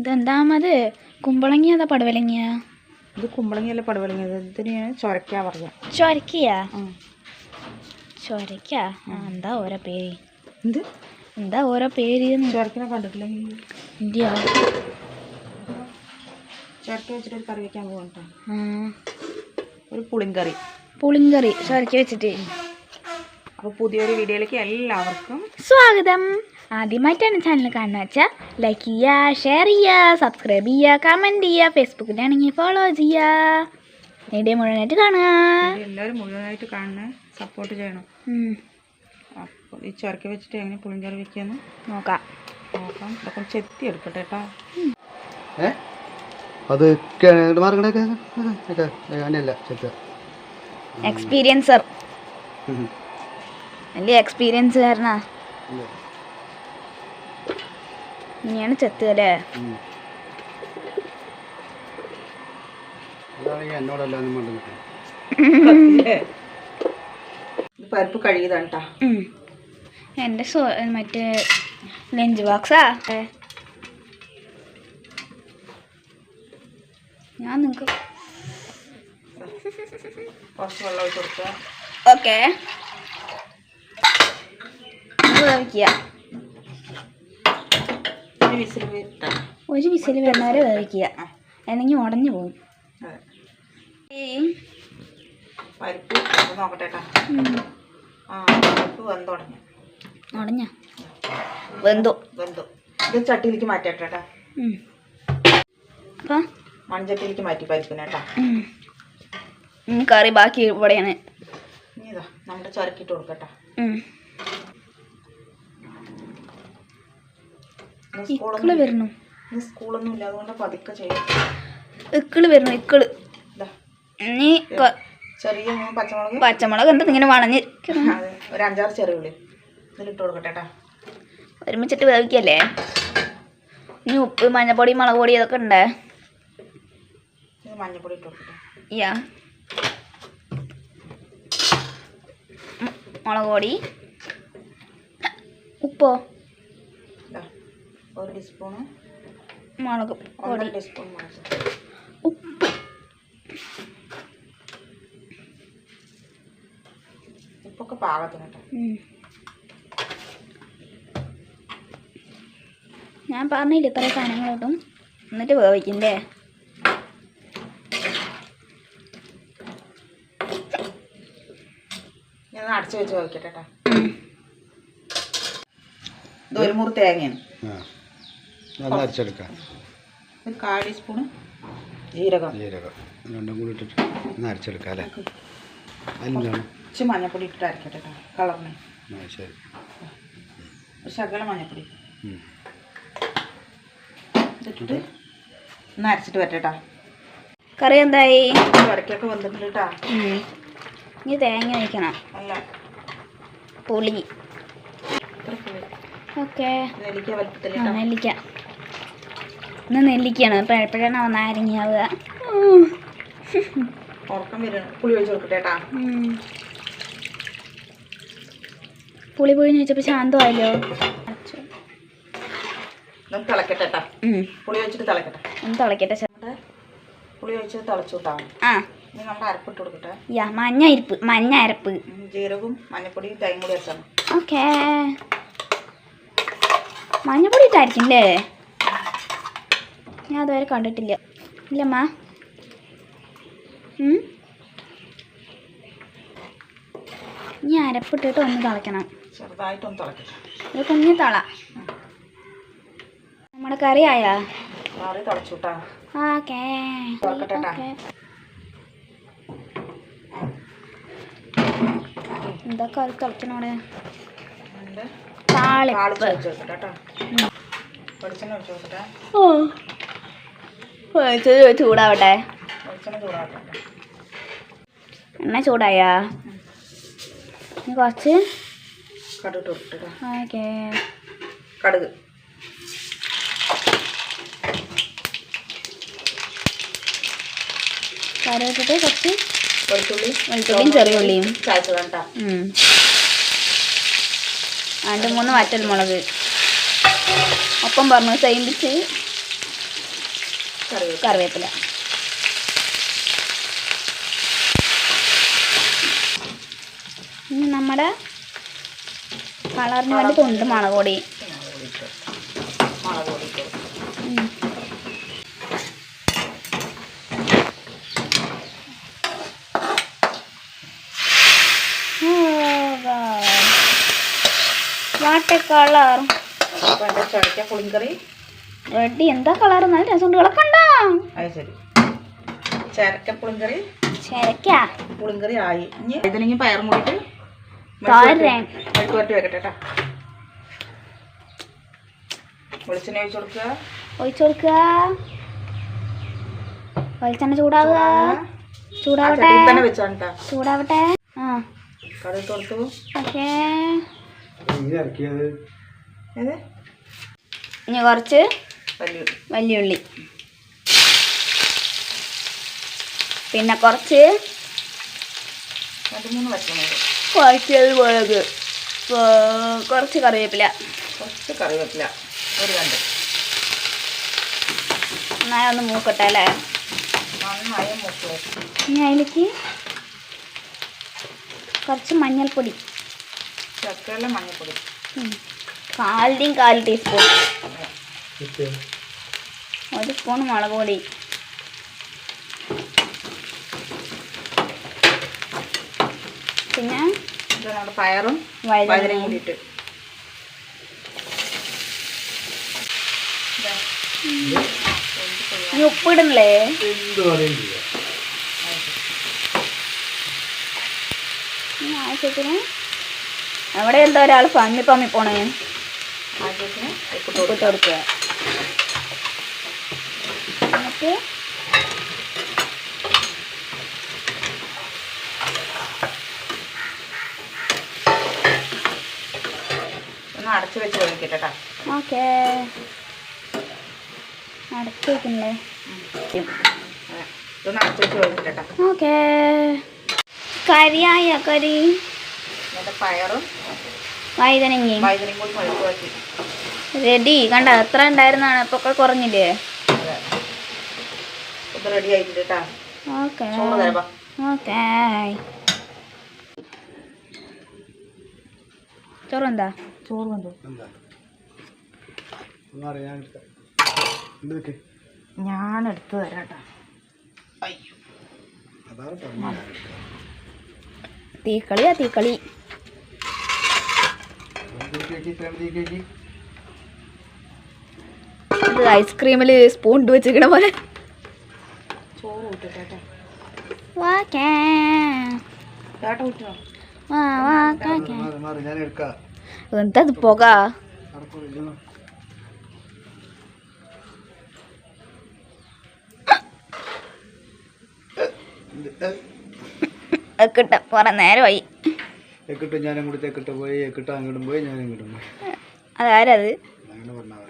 ഇതെന്താമത് കുമ്പളങ്ങിയ പടവലങ്ങിയാ ഇത് കുമ്പളങ്ങിയല്ല പടവലങ്ങിയത് ഇതിനെയാണ് ചൊരക്കാ പറയാ ചൊരക്കിയ? ചൊരക്ക? എന്താ ഓരോ പേര്? എന്ത്? എന്താ ഓരോ പേര് ചൊരക്കിനെ കണ്ടിട്ടില്ല? ഇന്ത്യ ചൊരക്ക വെച്ചിട്ട് ഒരു കറി വെക്കാൻ പോകണ്ട ഒരു പുളിങ്കറി പുളിങ്കറി ചൊരക്ക വെച്ചിട്ട്. അപ്പോൾ പുതിയൊരു വീഡിയോയിലേക്ക് എല്ലാവർക്കും സ്വാഗതം. ആദ്യമായിട്ടാണ് ചാനൽ കാണുന്നത് വെച്ചാൽ ലൈക്ക് ചെയ്യുക ഷെയർ ചെയ്യുക സബ്സ്ക്രൈബ് ചെയ്യുക കമന്റ് ചെയ്യുക ഫേസ്ബുക്കിലാണെങ്കിൽ ഫോളോ ചെയ്യുക. വീഡിയോ മുഴുവനായിട്ട് കാണുക. എല്ലാവരും മുഴുവനായിട്ട് കാണുന്ന സപ്പോർട്ട് ചെയ്യണം. അപ്പോൾ ഈ ചുരക്കി വെച്ചിട്ട് എങ്ങനെ പുളിങ്കറി വെക്കാന്ന് നോക്കാം. നോക്കാം. ഇതൊക്കെ ചെത്തി എടുക്കട്ടെ കേട്ടോ. അത് എക്സ്പീരിയൻസർ വലിയ എക്സ്പീരിയൻസ് കാരണ ഇനിയാണ് ചെത്തുക അല്ലേ? പരിപ്പ് കഴുകിയതാണ് കേട്ടോ ഉം. എന്റെ സോ മറ്റേ ലഞ്ച് ബോക്സാ? ഞാൻ നിങ്ങൾക്ക് കുറച്ച് വെള്ളം ഒഴിച്ച് കൊടുക്കുക. ഓക്കെ. വേവിക്കുക ഒരു വിസിൽ വരുന്നവരെ വേവിക്കുക. അല്ലെങ്കിൽ ഉടഞ്ഞു പോകും. പരിപ്പ് നോക്കട്ടെ ഉടഞ്ഞ. വെന്തോ. വെന്തോ. ഇത് ചട്ടിയിലേക്ക് മാറ്റട്ടെ മൺചട്ടിയിലേക്ക് മാറ്റി പരിപ്പിനെ കേട്ടോ. കറി ബാക്കി ഇവിടെയാണ്. നമ്മുടെ ചുരക്കിട്ട് കൊടുക്കട്ടെ ഉം. ഇന്ന് ഇക്കിൾ വരണം? ഇന്ന് സ്കൂളൊന്നും ഇല്ല. അതുകൊണ്ട് പതുക്കെ ചെയ്യും. ഇക്കൾ വരണം? ഇക്കൾ. ചെറിയ മൂന്ന് പച്ചമുളക്. പച്ചമുളക് എന്താ ഇങ്ങനെ വളഞ്ഞ് ഒരു അഞ്ചാറ് ചെറിയ ഉള്ളി. ഇതിലിട്ട് കൊടുക്കട്ടെ കേട്ടോ ഒരുമിച്ചിട്ട് വേവിക്കല്ലേ? ഇനി ഉപ്പ് മഞ്ഞപ്പൊടി മുളക് പൊടി അതൊക്കെ ഉണ്ടേ ഇത് മഞ്ഞപ്പൊടി ഇട്ട് കൊടുക്കട്ടെ. യാ. മുളക് പൊടി. ഉപ്പോ? ഒരു ടീസ്പൂണ് മുളക് ഒരു പൊടി ടീസ്പൂൺ മുളക്. ഉപ്പ് ഉപ്പൊക്കെ പാകത്തിന് കേട്ടോ ഞാൻ പറഞ്ഞില്ല ഇത്ര സാധനങ്ങൾ കിട്ടും എന്നിട്ട് വേവിക്കണ്ടേ ഞാൻ അടച്ചു വെച്ച് വയ്ക്കട്ടെ കേട്ടോ ഇത് ഒരു മുറി തേങ്ങയാണ്. ആ. ഒന്ന് അരച്ചെടുക്കാം. ഒരു കാൽ ടീസ്പൂണ് ജീരകം. ജീരകം. രണ്ടും കൂടി ഇട്ടിട്ട് ഒന്ന് അരച്ചെടുക്കാം അല്ലേ? അതിലെന്താണ് കുറച്ച് മഞ്ഞപ്പൊടി ഇട്ടിട്ട് അരക്കട്ടെ കേട്ടോ കളറിന്. ആ ശരി. ശകല മഞ്ഞപ്പൊടി. ഉം. ഒന്ന് അരച്ചിട്ട് വരട്ടെട്ടാ കറി എന്തായി? വരക്കൊക്കെ വന്നിട്ടുണ്ട് കേട്ടോ ഇനി തേങ്ങ വയ്ക്കണം അല്ല. പുളി. ഓക്കെ. നെല്ലിക്ക വലിപ്പത്തിൽ നെല്ലിക്ക. ഇന്ന് നെല്ലിക്കാണ് ഇപ്പം എപ്പോഴാണ് ഉറക്കം വരണം പുളി പൊഴിഞ്ഞ് വെച്ചപ്പോൾ ശാന്തമായല്ലോ? പുളി വെച്ചിട്ട് തിളക്കട്ടെ. ഒന്ന് തിളക്കട്ടെ പുളി തിളച്ചു ആ. യാ മഞ്ഞ അരിപ്പ് മഞ്ഞ അരപ്പ്. ജീരകവും മഞ്ഞപ്പൊടിയും അരച്ചാണ് ഓക്കേ. മഞ്ഞപ്പൊടി ഇട്ടായിരിക്കും അല്ലേ ഞാൻ അതുവരെ കണ്ടിട്ടില്ല. ഇല്ലമ്മ? ഇനി അരപ്പിട്ടിട്ട് ഒന്ന് തിളയ്ക്കണം. ചെറുതായിട്ടൊന്ന് ഒരു കുഞ്ഞു തള. നമ്മുടെ കറി ആയാ? കറി ഓക്കേ. എന്താ കറി തിളച്ചണോടെ താളിപ്പ്. വെളിച്ചെണ്ണ ഒഴിച്ച് ഓ. ചൂടാവട്ടെ. എണ്ണ ചൂടായാ? ഇനി കുറച്ച് കടുക് ഓക്കെ. കുറച്ച് വെളുത്തുള്ളി വെളുത്തുള്ളിയും ചെറിയ ഉള്ളിയും. രണ്ട് മൂന്ന് വറ്റൽ മുളക്. ഒപ്പം പറഞ്ഞു സൈമിച്ച് കറിവേപ്പില. ഇനി നമ്മുടെ കളറിന് വേണ്ടി തൊണ്ട് മുളക് പൊടി. What colour. പുളിങ്കറി? റെഡി. എന്താ കളർ? നല്ല രസമുണ്ട്. കളക്കണ്ടോ അത് ശരി. ചരക്ക പുളിങ്കറി. ആയി. ഇനി ഇതിലെങ്കിൽ പയർ വെക്കട്ടെ കേട്ടോ വെളിച്ചെണ്ണ ഒഴിച്ച് കൊടുക്കുക. ഒഴിച്ചു കൊടുക്കുക. വെളിച്ചെണ്ണ ചൂടാവുക. ആ ചൂടാവട്ടെ. ആ. കൊടുത്തു. ഓക്കേ. ഇനി കുറച്ച് വലിയുള്ളി പിന്നെ കുറച്ച് മുളക് കുറച്ച് കറിവേപ്പില. കുറച്ച് കറിവേപ്പില. ഒരു രണ്ട് നന്നായി ഒന്ന് മൂക്കട്ടെ അല്ലേ? നന്നായി മൂക്കട്ടെ ഇനി അതിലേക്ക് കുറച്ച് മഞ്ഞൾപ്പൊടി. ചക്കയിലെ മഞ്ഞൾപ്പൊടി. കാലിന്റെയും കാൽ ടീസ്പൂൺ. ഒരു സ്പൂൺ മുളക് പൊടി. പിന്നെ പയറും വയറും കൂടിയിട്ട് ഉപ്പിടണല്ലേ? ഇനി ആവശ്യത്തിന് അവിടെ എന്താ ഒരാൾ പമ്മി പമ്മി പോണേ. ആവശ്യത്തിന് കൊടുക്കുക. എന്നിട്ട് ഒന്ന് അടച്ചു വെച്ച് കഴിക്കട്ടെ കേട്ടോ ഓക്കേ. അടച്ചു വെക്കണ്ടേ? ഇതൊന്ന് അടച്ചു വെച്ച് കഴിക്കട്ടെ ഓക്കെ. കരി എന്നിട്ട് പയറും വഴുതനങ്ങയും. വഴുതനയും കൂടി മെഴുക്ക് റെഡി. കണ്ട എത്ര ഉണ്ടായിരുന്നാണ്? ഇപ്പൊ കുറഞ്ഞില്ലേ? അതെ ഇത് റെഡി ഓക്കേ. ചോറ് തരപ്പാ ഓക്കേ ചോറ് ചോറ് കണ്ടു എന്താ? ഒന്നും അറിയാൻ എന്ത് വെക്ക് ഞാൻ എടുത്ത് തരാം കേട്ടോ അയ്യോ. അതാണ് പറഞ്ഞത്. തീക്കളിയാ തീക്കളി. ഐസ്ക്രീമിൽ സ്പൂൺ ഇട്ട് വെച്ചിരിക്കണ പോലെ. എന്താ പുക? കുറെ നേരമായി. എക്കിട്ട് ഞാൻ അങ്ങോട്ട് തെക്കിട്ട് പോയി എക്കിട്ട് അങ്ങോട്ടും പോയി ഞാൻ ഇങ്ങോട്ടും പോയി. അതാരത്? അങ്ങനെ പറഞ്ഞാൽ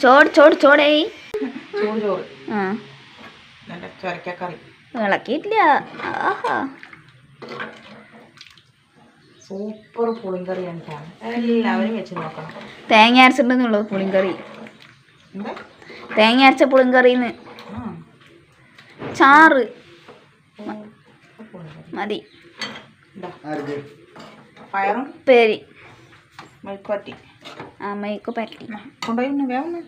ചോട് ചോട് ചോടേ. ഇളക്കിയിട്ടില്ല. ആഹാ. സൂപ്പർ പുളിങ്കറി എല്ലാവരും വെച്ച് നോക്കണം. തേങ്ങ അരച്ചിട്ടുണ്ടെന്നുള്ളൂ പുളിങ്കറി. തേങ്ങ അരച്ച പുളിങ്കറിന്ന്. ആ. ചാറ്. മതി. പേരി മെഴുക്ക് വരട്ടി അമ്മയ്ക്ക് പറ്റി. കൊണ്ടുപോയി ഒന്ന്.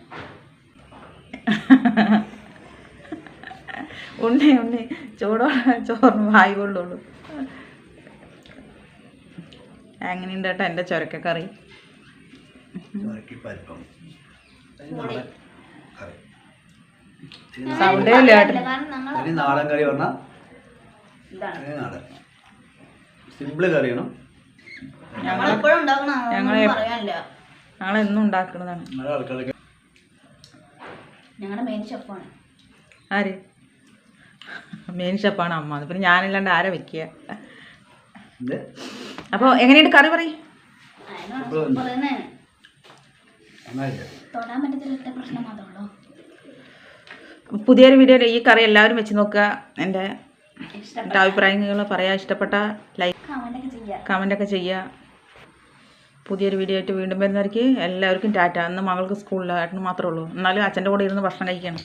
ഉണ്ണി ഉണ്ണി ചൂടോ ചോറിന് വായി കൊള്ളുള്ളൂ. എങ്ങനെയുണ്ട് കേട്ടോ എന്റെ ചുരക്കക്കറി? സൗണ്ടേ ഇല്ല നാടൻ കറി പറഞ്ഞാൽ സിമ്പിൾ നാടൻ. സിമ്പിൾ കറിയാണ്. ഞങ്ങൾ ഞങ്ങളെ ഞങ്ങളെന്നും ഉണ്ടാക്കുന്നതാണ്. ഞങ്ങളുടെ മെയിൻ ഷെഫാണ് ആര്? മെയിൻ ഷെപ്പാണ് അമ്മ. പിന്നെ ഞാനില്ലാണ്ട് ആരെ വെക്കുക? അപ്പൊ അപ്പോൾ എങ്ങനെയുണ്ട് കറി പറയും. പുതിയൊരു വീഡിയോയിൽ ഈ കറി എല്ലാവരും വെച്ച് നോക്കുക. എന്റെ അഭിപ്രായങ്ങൾ പറയാ ഇഷ്ടപ്പെട്ട ലൈക്ക് കമന്റ് ഒക്കെ കമന്റൊക്കെ ചെയ്യുക പുതിയൊരു വീഡിയോ ആയിട്ട് വീണ്ടും വരുന്നവർക്ക് എല്ലാവർക്കും ടാറ്റ. അന്ന് മകൾക്ക് സ്കൂളിൽ ഏട്ടന് മാത്രമേ ഉള്ളൂ. എന്നാലും അച്ഛന്റെ കൂടെ ഇരുന്ന് ഭക്ഷണം കഴിക്കണം.